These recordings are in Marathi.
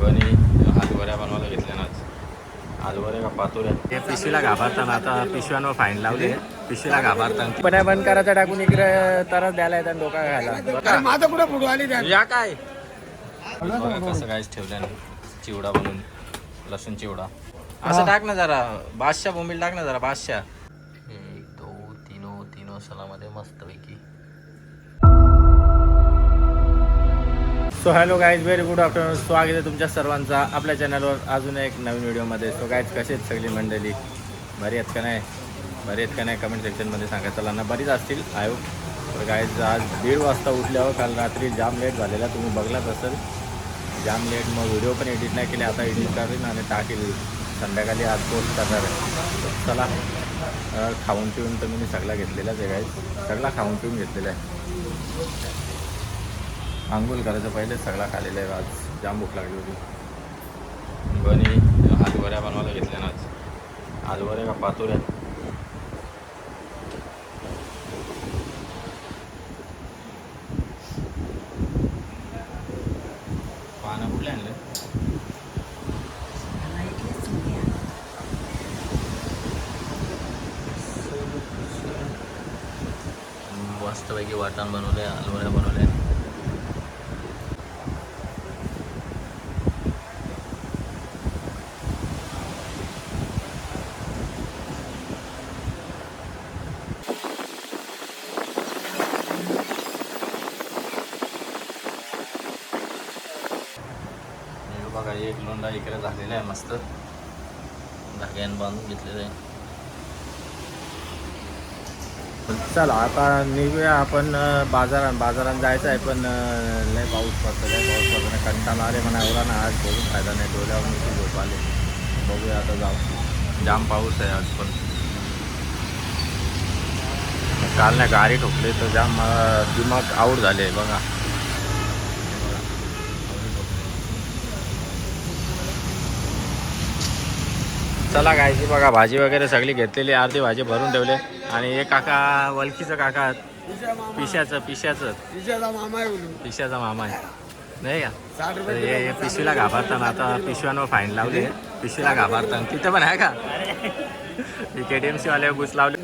बनी हलवऱ्या बनवायला घेतल्या ना आज हलवऱ्या का पातोऱ्या? हे पिशवीला घाबरताना आता पिशव्यांवर फाईन लावले. पिशवीला घाबरताना पण बंद करायचं टाकून इकडे तरच द्यायला येतात डोका घायला माझा कुठं फोटो आली या काय? बघा कसं काहीच ठेवलं चिवडा बनवून लसूण चिवडा. असं टाक ना जरा. बादशाह बोंबील टाक ना जरा बादशाह. एक दोन तीनो तीनो सलामध्ये मस्त so hello guys very good afternoon स्वागत आहे तुमच्या सर्वांचा आपल्या चॅनलवर अजून एक नवीन व्हिडिओमध्ये सो गाईज कसे आहेत सगळी मंडळी बरी आहेत का नाही बरी आहेत का नाही कमेंट सेक्शनमध्ये सांगा चला ना बरीच असतील आय तर गाईज आज दीड वाजता उठल्यावर काल रात्री जाम लेट झालेला तुम्ही बघलाच असेल जाम लेट मग व्हिडिओ पण एडिट नाही केले आता एडिट करेन आणि टाकेल संध्याकाळी आज पोस्ट करणार आहे चला खाऊन पिऊन तर मी सगळा घेतलेलाच आहे गाईज सगळा खाऊन पिऊन घेतलेला आहे आंघोळ करायचं पहिले सगळा खालेला आहे आज. जाम भूक लागली होती. बनी हातवऱ्या बनवायला घेतल्या ना आज. हातवऱ्या का पातोऱ्या पानं कुठले आणले? मस्तपैकी वाटण बनवले हलवऱ्या बनवल्या. बघा एक लोंडा इकडे झालेला आहे मस्त. धाग्याने बांधून घेतलेलं आहे. चला आता निघूया आपण बाजारात बाजारात जायचं आहे पण अं, लय पाऊस पडतो लय पाऊस पडतो नाही कंटाळा आले म्हणा एवढा ना आज बोलून फायदा नाही. डोल्यावर नुसती झोप आले. बघूया आता जाऊ. जाम पाऊस आहे आज पण. काल नाही गाडी ठोकली तर जाम दिमाग आऊट झाले बघा. चला गायची बघा भाजी वगैरे सगळी घेतलेली अर्धी भाजी भरून ठेवले. आणि हे काका वलखीचं काका पिशाचं पिशाचं. मामा आहे पिशाचा मामा आहे. नाही का? हे पिशवीला घाबरताना आता पिशव्यांवर फाईन लावली पिशवीला घाबरताना. तिथं पण आहे का? के डी एम सीवाले बूस लावले.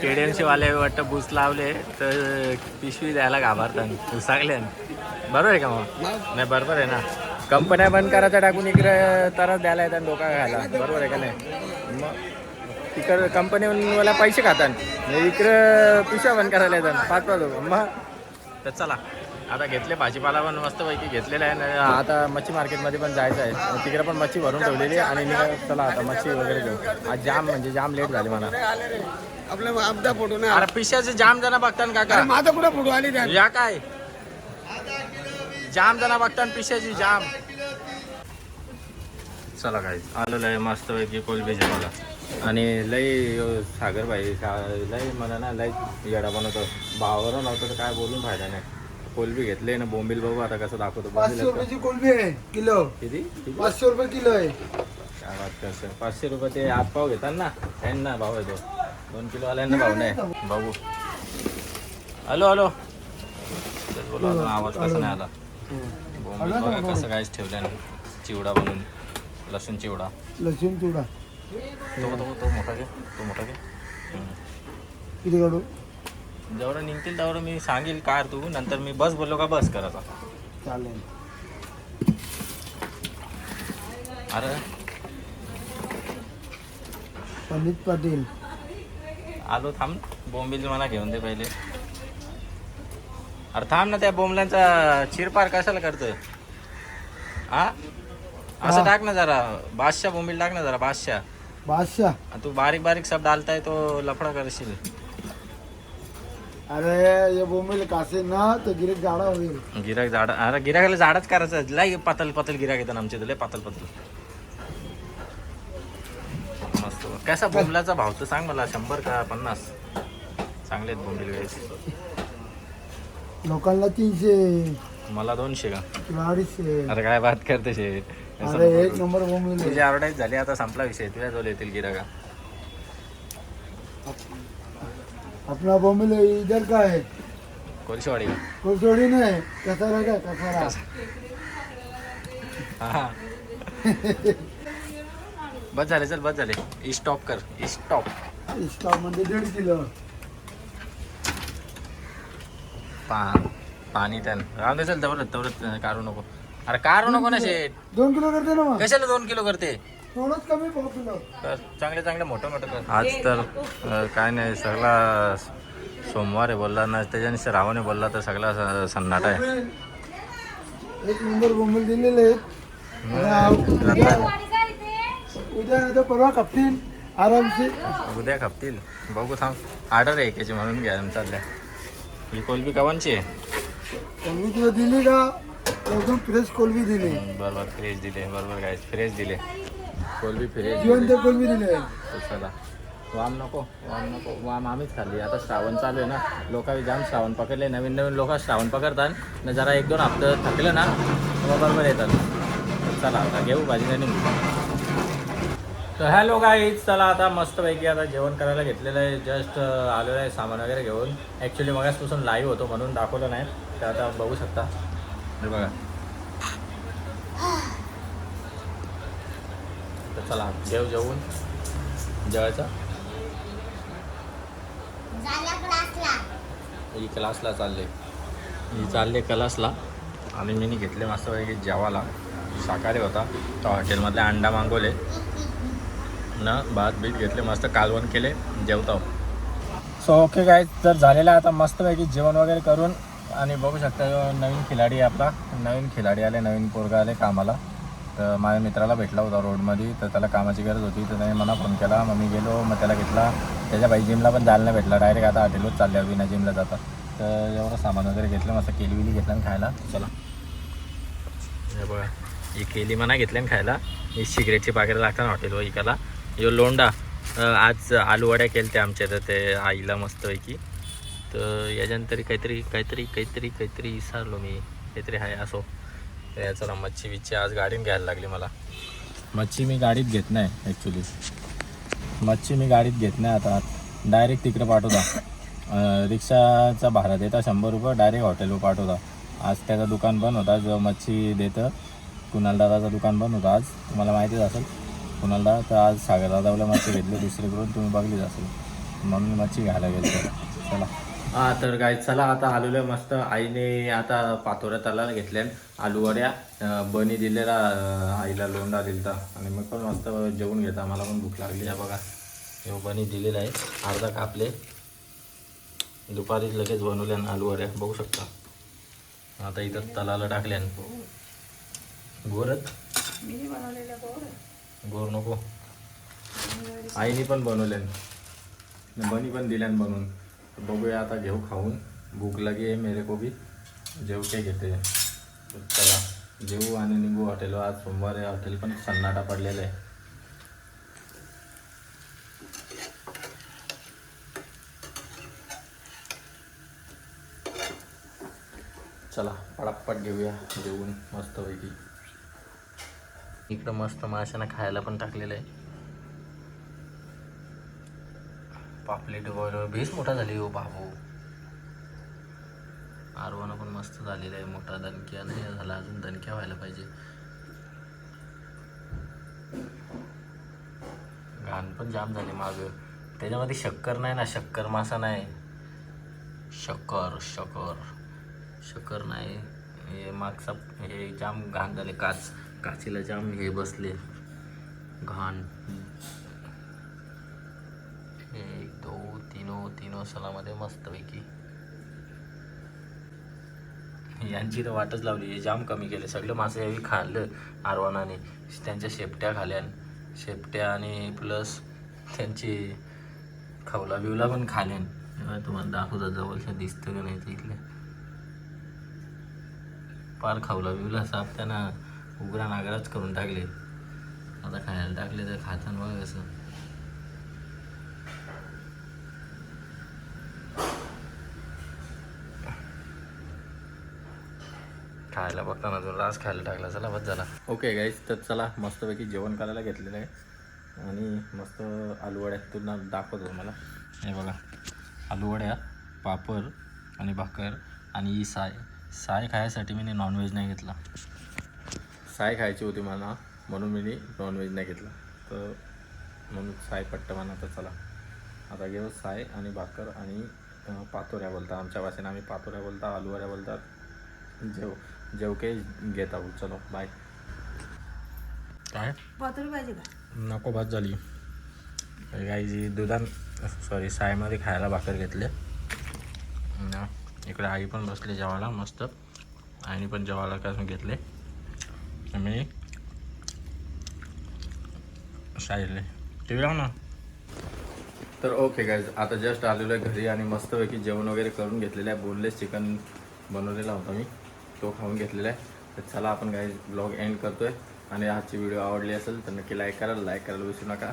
के डी एम सीवाले वाटतं बूस लावले तर पिशवी द्यायला घाबरताना. उसागले बरोबर आहे का मग नाही बरोबर आहे ना. कंपन्या बंद करायचं टाकून इकडे तरच द्यायला येतात डोका घायला बरोबर आहे का नाही? मग तिकडं कंपनीवाला पैसे खातात. आणि इकडं पिशव्या बंद करायला येतात. पाच पाच मग तर चला. आता घेतले भाजीपाला पण मस्तपैकी घेतलेला आहे. आणि आता मच्छी मार्केटमध्ये पण जायचं आहे. आणि तिकडे पण मच्छी भरून ठेवलेली आहे. आणि निघा चला आता मच्छी वगैरे घेऊ आज जाम म्हणजे जाम लेट झाली मला. आपल्या आमचा फोटो नाही अरे पिशाचे जाम जण बघतात काका. माझा कुठं फोटो आली या काय? जाम जण बघतात पिशाची जाम. चला काय आलेलं आहे मस्त पैकी कोलबी जेवायला आणि लई सागर भाई सा- लई मला ना लई येडा बनवतो. भावावर नव्हतं तर काय बोलून फायदा नाही. कोलबी घेतले ना बोंबील बघू आता कसं दाखवतो. पाचशे रुपयाची कोलबी आहे किलो. किती? पाचशे रुपये किलो आहे. काय बात करतं पाचशे रुपये ते आठ पाव घेतात ना? त्यांना भाव आहे तो दोन किलो वाल्यांना भाव नाही. बघू. Hello hello. बोला आवाज कसा नाही आला? बोंबील बघा कसं काहीच ठेवलं चिवडा बनवून लसूण चिवडा. लसूण चिवडा. तो तो तो मोठा घे तो मोठा घे. किती काढू? जेवढं निघतील तेवढं मी सांगेल कार तू. नंतर मी बस बोललो का बस करायचा चालेल. अरे. पंडित पाटील. आलो थांब. बोंबील मला घेऊन दे पहिले. अरे थांब ना त्या बोंबल्यांचा चिरपार कशाला करतोय? हा? असं हा. टाक ना जरा. बादशाह बोंबील टाक ना जरा बादशाह. बादशाह. तू बारीक बारीक शब्द डालताय तो लफडा करशील. अरे ये बोंबील कासे ना तो गिरेक गाडा होईल. गिराक झाड अरे गिराकाला झाडच करायचं. लय पातल पातल गिराक येतात आमच्या इथं लय पातल पातल. मस्त. कसा बोंबलाचा भाव तर सांग मला. शंभर का पन्नास? चांगले आहेत बोंबील गायचे लोकांना तीनशे मला दोनशे का? तुला अडीचशे. अरे काय बात करते शे. अरे एक नंबर बोंबील आहे. तुझी ॲडव्हर्टाईज झाली आता संपला विषय. तुझ्या जवळ येतील गिराका अपना बोंबील इधर का है कोलशेवाडी का? कोसोडी नाही कसारा का कसारा? हा. बस झाले चल बस झाले. स्टॉप कर स्टॉप स्टॉपमध्ये दीड किलो. पा पाणी त्यान राहून दे चल तेवढं तेवढं काढू नको. अरे काढू नको ना शेट दोन किलो करते ना मग? कशाला दोन किलो करते? थोडंच कमी पाव किलो. तर चांगले चांगले मोठं मोठं कर. आज तर अं, काय नाही सगळा सोमवार आहे बोलला ना त्याच्याने श्रावण आहे बोलला तर सगळा स- सन्नाटा आहे. एक नंबर बोंबल दिलेले आहेत. आता उद्या उद्या नाही तर परवा कापतील आरामशी उद्या खपतील बघू थांब. ऑर्डर आहे एकाची म्हणून घ्या चालल्या ही कोलबी कवांची आहे? कोलबी तुला दिली का? एकदम फ्रेश कोलबी दिली. बरोबर फ्रेश दिले बरोबर काय फ्रेश दिले कोलबी फ्रेश जिवंत कोलबी दिले चला वाम नको वाम नको वाम आम्हीच खाल्ली. आता श्रावण चालू आहे ना लोकांनी जाम श्रावण पकडले नवीन नवीन लोक श्रावण पकडतात. न जरा एक दोन हप्ते थकले ना बरोबर येतात. चला आता घेऊ भाजी निघू तर हॅलो गाईज चला आता मस्तपैकी आता जेवण करायला घेतलेलं आहे. जस्ट आलेलं आहे सामान वगैरे घेऊन. ॲक्च्युली मगासपासून लाईव्ह होतो म्हणून दाखवलं नाही. तर आता बघू शकता. हे बघा. तर चला जेव जेवून. जेवायचं? ही क्लासला चालले. ही चालले क्लासला. आणि मी घेतले मस्तपैकी जेवाला शाकाहारी होता. तो हॉटेलमधले अंडा मागवले. ना भात बीत घेतले मस्त कालवण केले जेवतो सो ओके काय तर झालेलं आता मस्तपैकी जेवण वगैरे करून आणि बघू शकता नवीन खिलाडी आपला नवीन खिलाडी आले नवीन पोरगा आले कामाला. तर माझ्या मित्राला भेटला होता रोडमध्ये तर त्याला कामाची गरज होती तर त्याने मला फोन केला. मग मी गेलो मग त्याला घेतला. त्याच्या बाई जिमला पण जायला नाही भेटला. डायरेक्ट आता हॉटेलवर चालल्या विना जिमला जातात तर एवढं सामान वगैरे घेतलं मस्त केली विली घेतलं आणि खायला. चला. हे बघा ही केली म्हणा घेतली आणि खायला. ही सिगरेटची पाकिटं लागतात हॉटेलवर इकायला. यो लोंडा. आज आलूवड्या केल्या त्या आमच्या इथं ते आईला मस्तपैकी. तर याच्यानंतर काहीतरी काहीतरी काहीतरी काहीतरी विसरलो मी. काहीतरी आहे असो. तर याचा मच्छी बिच्छी आज गाडीने घ्यायला लागली मला. मच्छी मी गाडीत घेत नाही ॲक्च्युली मच्छी मी गाडीत घेत नाही आता. डायरेक्ट तिकडे पाठवता. रिक्षाचा भाडा देता शंभर रुपये डायरेक्ट हॉटेलवर पाठवता. आज त्याचं दुकान बंद होता जो मच्छी देतं. कुणाल दादाचं दुकान बंद होतं आज. तुम्हाला माहितीच असेल. कुणाल? तर आज सागर दादाला मच्छी घेतली दुसरीकडून तुम्ही बघलीच असेल. म्हणून मी मच्छी घ्यायला गेलो. चला. हा तर काय चला आता आलेलो मस्त आईने आता पातोऱ्या तलाला घेतल्या आलू वड्या अं, बनी दिलेला आईला लोंडा दिलता. आणि मग पण मस्त जेवून घेता मला पण भूक लागली. आहे बघा. हे बनी दिलेला आहे. अर्धा कापले दुपारी लगेच बनवल्या आलू वड्या. बघू शकता. आता इथं तलाला टाकल्या गोरच गोर नको. आईने पण बनवल्यान बनी पण दिल्यान बनवून. बघूया आता घेऊ खाऊन. भूक लगी आहे मेरे को भी. जेव के घेते. चला जेऊ आणि निघू हॉटेलवर आज सोमवार आहे हॉटेल पण सन्नाटा पडलेला आहे. चला पटापट घेऊया जेवून मस्तपैकी. इकडं मस्त माशांना खायला पण टाकलेलं आहे. पापलेट वगैरे. बेस मोठा झाली हो बाबू. आरवाना पण मस्त झालेला आहे. मोठा दणक्या नाही झाला अजून. दणक्या व्हायला पाहिजे. घाण पण जाम झाली माग. त्याच्यामध्ये शक्कर नाही ना. शक्कर मासा नाही. शक्कर शक्कर. शक्कर नाही. हे मागचा हे जाम घाण झाले. काच. काचेला जाम हे बसले. घाण. एक दो तीनो तीनो सलामध्ये मस्तपैकी. यांची तर वाटच लावली हे जाम कमी केले. सगळे मासे यावी खाल्लं आरवानाने. त्यांच्या शेपट्या खाल्यान. शेपट्या आणि प्लस त्यांची खवला बिवला पण खाल्यान. तुम्हाला दाखवता जवळच्या दिसतं का नाही तिथल्या फार पार खावला बिवला साप त्यांना उघडा नागराच करून टाकले. आता खायला टाकले तर खाताना बघ असं खायला बघताना अजून रास खायला टाकला चला बस झाला. ओके गाईज तर चला मस्तपैकी जेवण करायला घेतलेलं आहे. आणि मस्त आलूवड्या तुला दाखवतो मला हे बघा आलूवड्या पापड आणि भाकर आणि ही साय. साय खायसाठी मी नॉनव्हेज नाही घेतला. साय खायची होती मला म्हणून मी नॉनव्हेज नाही घेतलं. तर म्हणून साय पट्ट म्हणा तर चला. आता घेऊ साय आणि भाकर आणि पातोऱ्या बोलतात आमच्या भाषेने आम्ही पातोऱ्या बोलता आलूवऱ्या बोलतात. जेव जेव काही घेत आहोत चलो बाय काय? पाहिजे का? नको भात झाली. गाईची दुधान सॉरी सायमध्ये खायला भाकर घेतले. ना इकडे आई पण बसली जेवायला मस्त. आईने पण जेवायला काय घेतले. मी शाळेले टी व्ही लाव ना तर ओके गाईज आता जस्ट आलेलो आहे घरी आणि मस्तपैकी जेवण वगैरे करून घेतलेलं आहे. बोनलेस चिकन बनवलेला होता मी. तो खाऊन घेतलेला आहे. तर चला आपण गाईज ब्लॉग एंड करतोय. आणि आजची व्हिडिओ आवडली असेल तर नक्की लाईक करा. लाईक करायला विसरू नका.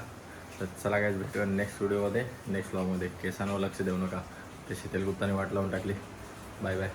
तर चला गाईज भेटूया नेक्स्ट व्हिडिओमध्ये नेक्स्ट ब्लॉगमध्ये केसांवर लक्ष देऊ नका. ते शीतल गुप्ताने वाट लावून टाकली. Bye bye